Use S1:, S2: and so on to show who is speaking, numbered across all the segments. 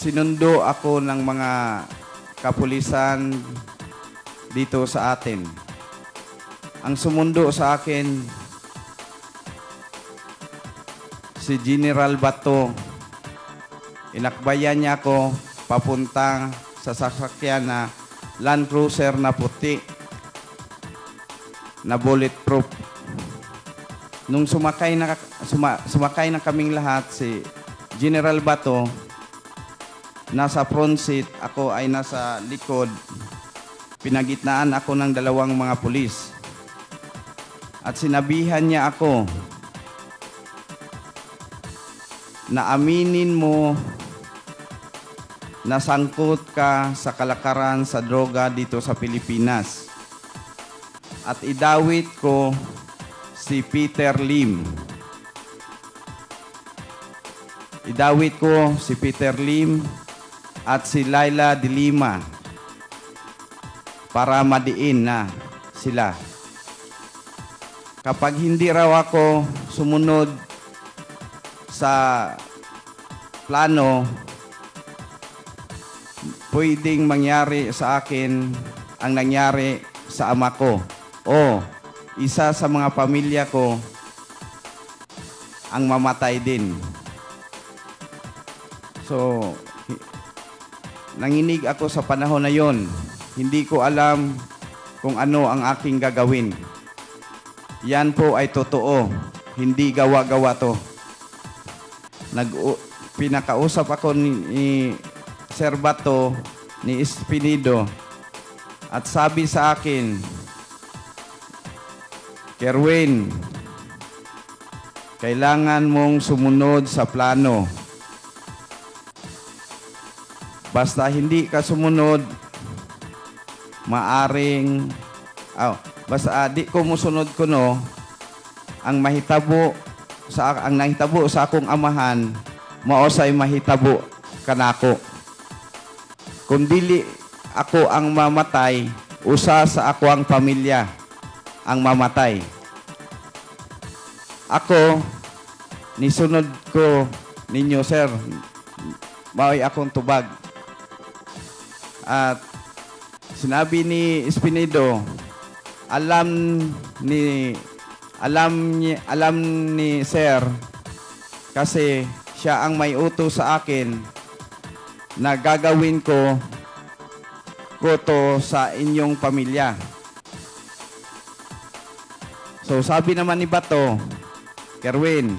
S1: sinundo ako ng mga kapulisan dito sa atin. Ang sumundo sa akin, si General Bato. Inakbayan niya ako papunta sa sasakyan na Land Cruiser na puti na bulletproof. Nung sumakay na suma- sumakay na kaming lahat si General Bato nasa front seat, ako ay nasa likod. Pinagitnaan ako ng dalawang mga pulis. At sinabihan niya ako na aminin mo na sangkot ka sa kalakaran sa droga dito sa Pilipinas. At idawit ko si Peter Lim. Idawit ko si Peter Lim at si Laila de Lima para madiin na sila. Kapag hindi raw ako sumunod sa plano, pwedeng mangyari sa akin ang nangyari sa ama ko. O isa sa mga pamilya ko ang mamatay din. So, nanginig ako sa panahon na yon. Hindi ko alam kung ano ang aking gagawin. Yan po ay totoo. Hindi gawa-gawa to. Nag pinakausap ako ni, ni Sir Bato, ni Espinido, at sabi sa akin, Kerwin, kailangan mong sumunod sa plano. Basta hindi ka sumunod, maaring, oh, basta ah, di ko musunod ko no, ang mahitabo sa ang nahitabo sa akong amahan, maosay mahitabo kanako. Kung dili ako ang mamatay, usa sa ako ang pamilya ang mamatay. Ako, nisunod ko ninyo, sir. Maoy akong tubag. At sinabi ni Espinido, alam ni alam ni alam ni sir kasi siya ang may utos sa akin na gagawin ko ko sa inyong pamilya. So sabi naman ni Bato, Kerwin,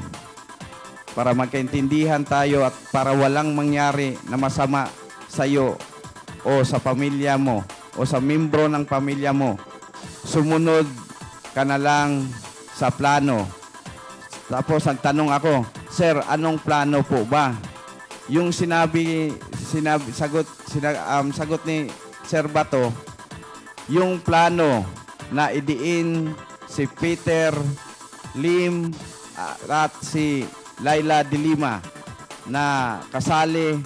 S1: para magkaintindihan tayo at para walang mangyari na masama sa iyo o sa pamilya mo o sa membro ng pamilya mo, sumunod ka na lang sa plano. Tapos nagtanong ako, Sir, anong plano po ba? Yung sinabi, sinabi sagot, sina, um, sagot ni Sir Bato, yung plano na idiin si Peter Lim ah, at si Laila de Lima na kasali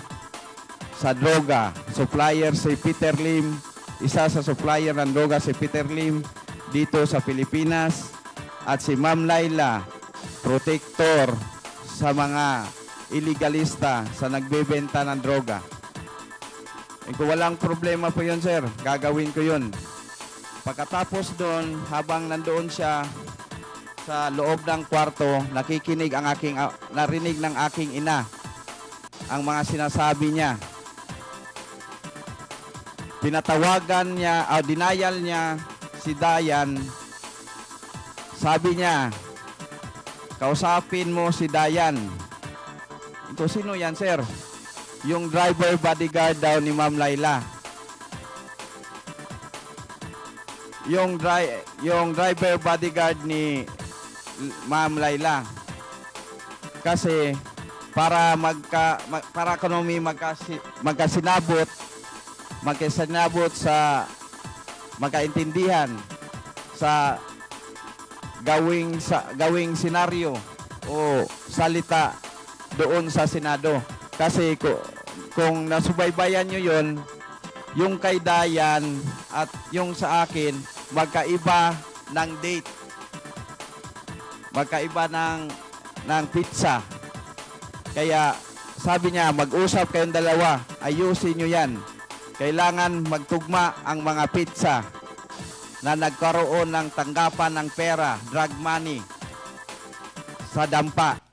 S1: sa droga. Supplier si Peter Lim, isa sa supplier ng droga si Peter Lim dito sa Pilipinas at si Ma'am Laila, protector sa mga illegalista sa nagbebenta ng droga. Eh, kung walang problema po yun, sir, gagawin ko yun. Pagkatapos doon, habang nandoon siya sa loob ng kwarto, nakikinig ang aking, ah, narinig ng aking ina ang mga sinasabi niya. Pinatawagan niya, o denial niya si Dayan. Sabi niya, kausapin mo si Dayan. Ito, sino yan, sir? Yung driver bodyguard daw ni Ma'am Laila. Yung, dri- yung driver bodyguard ni Ma'am Laila. Kasi para magka ma- para kami magkasi, magkasinabot magkasinabot sa magkaintindihan sa gawing sa gawing senaryo o salita doon sa Senado. Kasi ko, kung nasubaybayan nyo yon yung kay Dayan at yung sa akin, magkaiba ng date. Magkaiba ng, ng pizza. Kaya sabi niya, mag-usap kayong dalawa, ayusin nyo yan. Kailangan magtugma ang mga pizza na nagkaroon ng tanggapan ng pera, drug money, sa dampa.